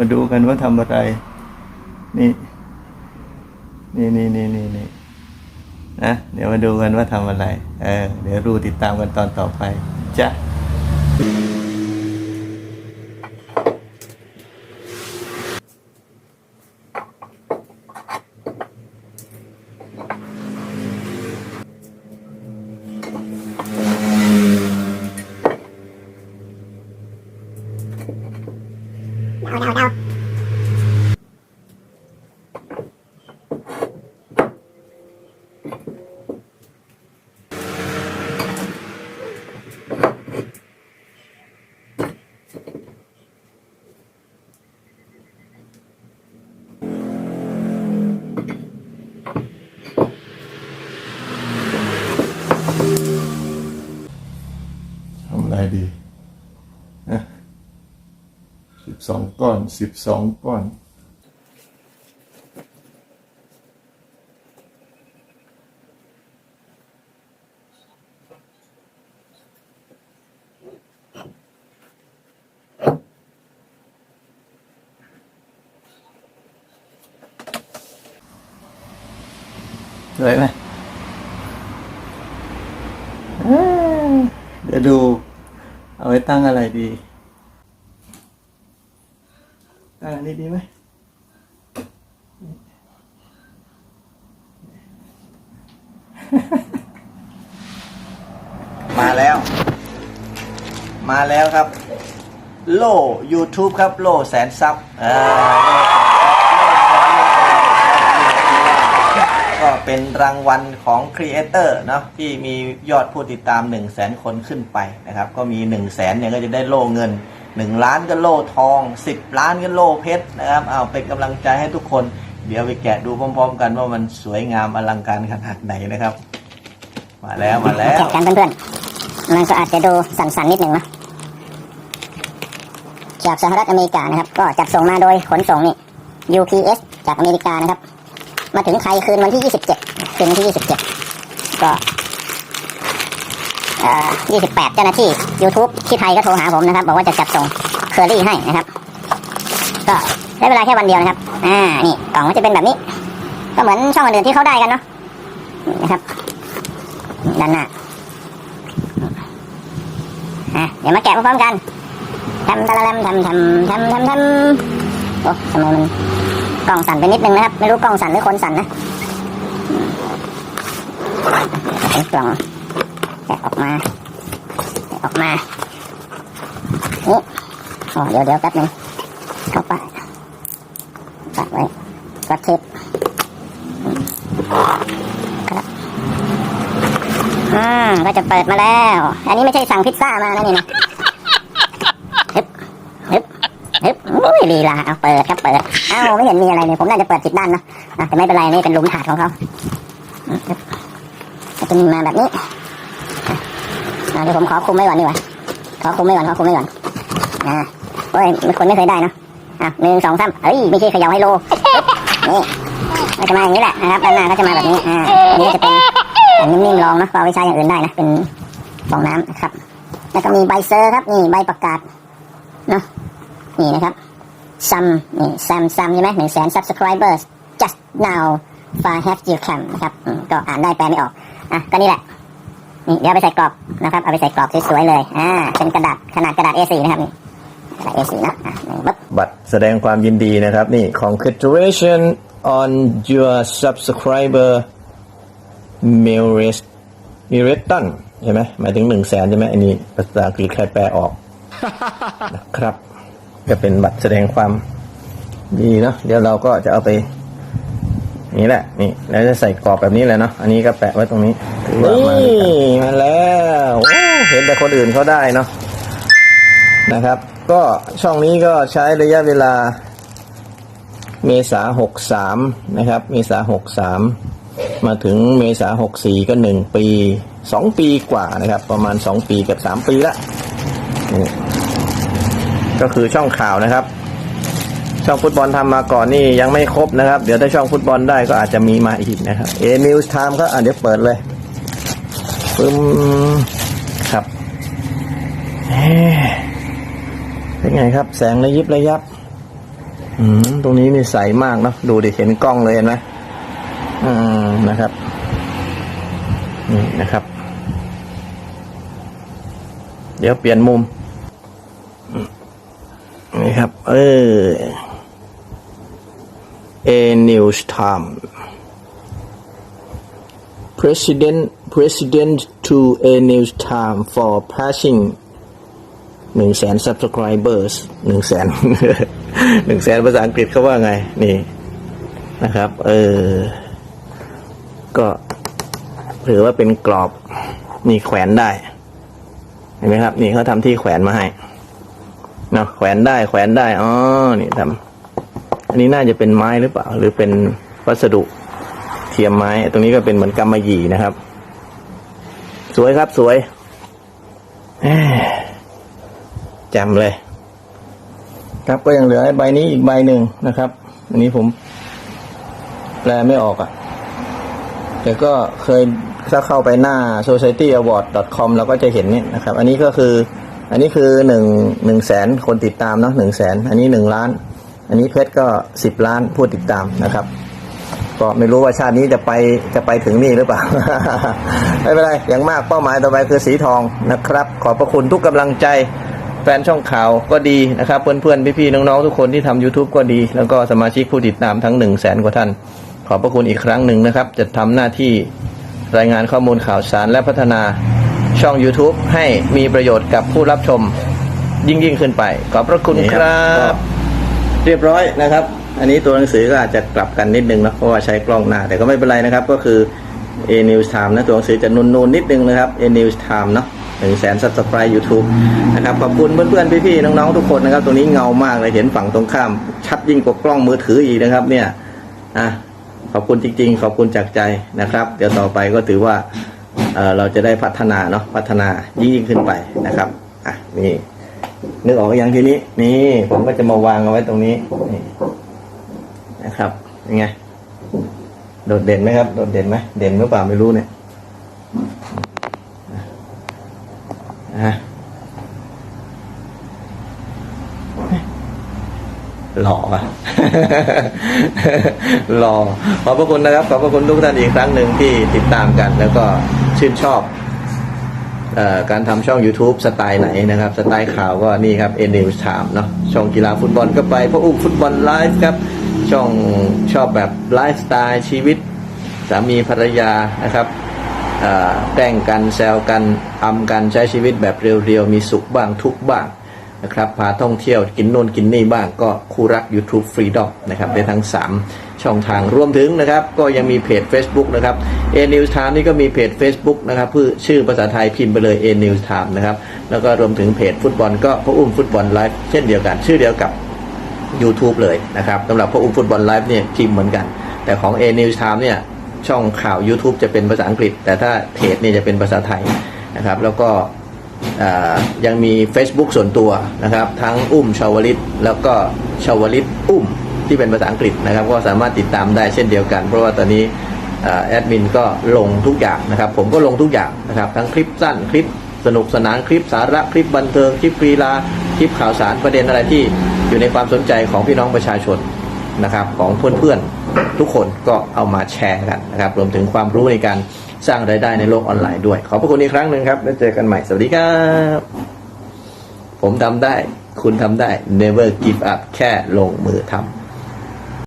มาดูกันว่าทำอะไร นี่ นี่นี่นี่นี่นี่นะเดี๋ยวมาดูกันว่าทำอะไร เออ เดี๋ยวรู้ติดตามกันตอนต่อไปจ้ะ ทำอะไรดีสิบสองก้อนสิบสองก้อนสวยไหมเอ้ยเดี๋ยวดู เอาไว้ตั้งอะไรดีตั้งอันนี้ดีไหมมาแล้ว มาแล้วครับ โล่ YouTube ครับ โล่แสนซับอ่า เป็นรางวัลของครีเอเตอร์เนาะที่มียอดผู้ติดตาม 1 0 0 0 0แสนคนขึ้นไปนะครับ ก็มี 1 0 0 0 0แสนเนี่ยก็จะได้โล่เงิน 1 ล้านก็โล่ทอง 10 ล้านก็โล่เพชรนะครับเอาเป็นกำลังใจให้ทุกคน เดี๋ยวไปแกะดูพร้อม ๆ กันว่ามันสวยงามอลังการขนาดไหนนะครับ มาแล้วมาแล้วแจกกันเพื่อนๆ มันก็อาจจะดูสั่นๆนิดหนึ่งนะจากสหรัฐอเมริกานะครับ ก็จัดส่งมาโดยขนส่งนี่ UPS จากอเมริกานะครับ มาถึงไทยคืนวันที่ 27 คืนวันที่ 27 ก็28 เจ้าหน้าที่ YouTube ที่ไทยก็โทรหาผมนะครับ บอกว่าจะจัดส่งเคอรี่ให้นะครับ ก็ได้เวลาแค่วันเดียวนะครับ อ่า นี่กล่องก็จะเป็นแบบนี้ ก็เหมือนช่องอื่นที่เขาได้กันเนาะนะครับ ด้านหน้าอะเดี๋ยวมาแกะพร้อมกันทำตะละลำทำทำทำทำทำโอ้ทำไมมัน กล้องสั่นไปนิดนึงนะครับ ไม่รู้กล้องสั่นหรือคนสั่นนะไอ้กล่องแกะออกมาแกะออกมานี่อ๋อเดี๋ยวเดี๋ยวแป๊บนึงเข้าไปปัดไว้กัดเทปครับอืมก็จะเปิดมาแล้ว อันนี้ไม่ใช่สั่งพิซซ่ามานะนี่นะฮึบฮึบฮึบ อ้ยลีลาเอาเปิดครับเปิดเอ้าไม่เห็นมีอะไรเลยผมน่าจะเปิดผิดด้านนะแต่ไม่เป็นไรนี่เป็นหลุมถาดของเขาก็จะมีมาแบบนี้เดี๋ยวผมขอคุมไว้ก่อนดีกว่าขอคุมไว้ก่อนขอคุมไว้ก่อนอ่าโอ้ยคนไม่เคยได้นะอะหนึ่งสองสามเอ้ยไม่ใช่เขย่าไฮโลนี่ก็จะมาอย่างนี้แหละนะครับด้านหน้าก็จะมาแบบนี้อ่าอันนี้จะเป็นอันนิ่มๆลองนะเอาไปใช้อย่างอื่นได้นะเป็นฟองน้ำนะครับ แล้วก็มีใบเซอร์ครับนี่ใบประกาศเนาะนี่นะครับ ซัมนี่ซัมซัมใช่ไหมหนึ่งแสน subscribers just now far have you come นะครับก็อ่านได้แปลไม่ออก อะ ก็นี่แหละนี่เดี๋ยวเอาไปใส่กรอบนะครับ เอาไปใส่กรอบสวยๆเลย อ่า เป็นกระดาษขนาดกระดาษ A4 นะครับนี่กระดาษ A4 นะอะปึ๊บบัตรแสดงความยินดีนะครับ นี่ congratulation on your subscriber m i r e s m i r e t o n ใช่ไหมหมายถึงหนึ่งแสนใช่ไหมอันนี้ภาษาอังกฤษใครแปลออกนะครับ ก็เป็นบัตรแสดงความดีเนาะเดี๋ยวเราก็จะเอาไป นี่แหละ นี่ แล้วจะใส่กรอบแบบนี้เลยเนาะอันนี้ก็แปะไว้ตรงนี้ถือว่ามามาแล้วเห็นแต่คนอื่นเขาได้เนาะนะครับ ก็ช่องนี้ก็ใช้ระยะเวลา เมษาหกสามนะครับ เมษาหกสามมาถึงเมษาหกสี่ก็หนึ่งปีสองปีกว่านะครับ ประมาณสองปีกับสามปีละนี่ ก็คือช่องข่าวนะครับ ช่องฟุตบอลทำมาก่อนนี่ยังไม่ครบนะครับ เดี๋ยวถ้าช่องฟุตบอลได้ก็อาจจะมีมาอีกนะครับเอนิวส์ไทม์ก็อะเดี๋ยวเปิดเลยปึ้มครับเอ๊ะเป็นไงครับ แสงระยิบระยับ อืมตรงนี้นี่ใสมากเนาะดูดิเห็นกล้องเลยเห็นไหมอืมนะครับนี่นะครับ เดี๋ยวเปลี่ยนมุม นี่ครับ เออ A News Time President President to A News Time for passing หนึ่งแสน subscribers หนึ่งแสนหนึ่งแสนภาษาอังกฤษเขาว่าไง นี่นะครับ เออ ก็ถือว่าเป็นกรอบ นี่แขวนได้ เห็นไหมครับ นี่เขาทำที่แขวนมาให้ เนาะแขวนได้แขวนได้อ๋อนี่ทำอันนี้น่าจะเป็นไม้หรือเปล่า หรือเป็นวัสดุเทียมไม้ ตรงนี้ก็เป็นเหมือนกำมะหยี่นะครับ สวยครับสวยจำเลย ครับก็ยังเหลือใบนี้อีกใบหนึ่งนะครับ อันนี้ผม แปลไม่ออกอะ่ะ แต่ก็เคยถ้าเข้าไปหน้า societyaward.com เราก็จะเห็นนี่นะครับ อันนี้ก็คือ อันนี้คือหนึ่งหนึ่งแสนคนติดตามเนาะหนึ่งแสนอันนี้หนึ่งล้าน อันนี้เพชรก็สิบล้านผู้ติดตามนะครับ ก็ไม่รู้ว่าชาตินี้จะไปจะไปถึงนี่หรือเปล่า ไม่เป็นไรอย่างมากเป้าหมายต่อไปคือสีทองนะครับ ขอบพระคุณทุกกำลังใจแฟนช่องข่าวก็ดีนะครับ เพื่อนๆ พี่ๆ น้องๆ ทุกคนที่ทำ YouTube ก็ดี แล้วก็สมาชิกผู้ติดตามทั้ง1นึ่งแสนกว่าท่าน ขอบพระคุณอีกครั้งหนึ่งนะครับ จะทำหน้าที่รายงานข้อมูลข่าวสารและพัฒนา ช่อง YouTube ให้มีประโยชน์กับผู้รับชมยิ่งยิ่งขึ้นไป ขอบพระคุณครับเรียบร้อยนะครับ อันนี้ตัวหนังสือก็อาจจะกลับกันนิดนึงนะเพราะว่าใช้กล้องหน้า แต่ก็ไม่เป็นไรนะครับ ก็คือ A News Time นะตัวหนังสือจะนูนๆนนิดนึงนะครับ A News Time เนาะหนึ่งแสน subscribe YouTube นะครับขอบคุณเพื่อนๆ พี่ๆ น้องๆ ทุกคนนะครับ ตรงนี้เงามากเลยเห็นฝั่งตรงข้าม ชัดยิ่งกว่ากล้องมือถืออีกนะครับ เนี่ยอะขอบคุณจริง ๆ ขอบคุณจากใจนะครับ เดี๋ยวต่อไปก็ถือว่า เราจะได้พัฒนาเนาะพัฒนายิ่งยิ่งขึ้นไปนะครับอะนี่นึกออกอย่างทีนี้นี่ผมก็จะมาวางเอาไว้ตรงนี้นี่นะครับยังไงโดดเด่นไหมครับโดดเด่นไหมเด่นหรือเปล่าไม่รู้เนี่ยอะหล่ออะหล่อขอบพระคุณนะครับ ขอบพระคุณทุกท่านอีกครั้งหนึ่งที่ติดตามกัน แล้วก็ ชื่นชอบออการทำช่อง YouTube สไตล์ไหนนะครับ สไตล์ข่าวก็นี่ครับ n News Time เนาะช่องกีฬาฟุตบอลก็ไปพระอุ้มฟุตบอลไลฟ์ครับ ช่องชอบแบบไลฟ์สไตล์ชีวิต สามีภรรยานะครับเอ่อแกล้งกันแซวกันอำกันใช้ชีวิตแบบเรียวๆ มีสุขบ้างทุกบ้างนะครับพาท่องเที่ยวกินโน่นกินนี่บ้างก็คู่รัก YouTube Freedom นะครับได้ทั้ง 3 ช่องทางรวมถึงนะครับ ก็ยังมีเพจ Facebook นะครับ A News Time นี่ก็มีเพจ Facebook นะครับเพื่อชื่อภาษาไทยพิมพ์ไปเลย A News Time นะครับ แล้วก็รวมถึงเพจฟุตบอลก็พระอุ้มฟุตบอลไลฟ์เช่นเดียวกัน ชื่อเดียวกับ YouTube เลยนะครับสำหรับพระอุ้มฟุตบอลไลฟ์เนี่ยพิมพ์เหมือนกัน แต่ของ A News Time เนี่ยช่องข่าว YouTube จะเป็นภาษาอังกฤษ แต่ถ้าเพจเนี่ยจะเป็นภาษาไทยนะครับ แล้วก็ยังมี Facebook ส่วนตัวนะครับ ทั้งอุ้มชาวลิตแล้วก็ชาวลิตอุ้ม ที่เป็นภาษาอังกฤษนะครับ ก็สามารถติดตามได้เช่นเดียวกัน เพราะว่าตอนนี้แอดมินก็ลงทุกอย่างนะครับ ผมก็ลงทุกอย่างนะครับทั้งคลิปสั้นคลิปสนุกสนานคลิปสาระคลิปบันเทิงคลิปฟรีลาคลิปข่าวสารประเด็นอะไรที่อยู่ในความสนใจของพี่น้องประชาชนนะครับ ของเพื่อนๆทุกคนก็เอามาแชร์กันนะครับ รวมถึงความรู้ในการสร้างรายได้ในโลกออนไลน์ด้วย ขอบพระคุณอีกครั้งหนึ่งครับแล้วเจอกันใหม่สวัสดีครับ ผมทำได้ คุณทำได้ never give up แค่ลงมือทำ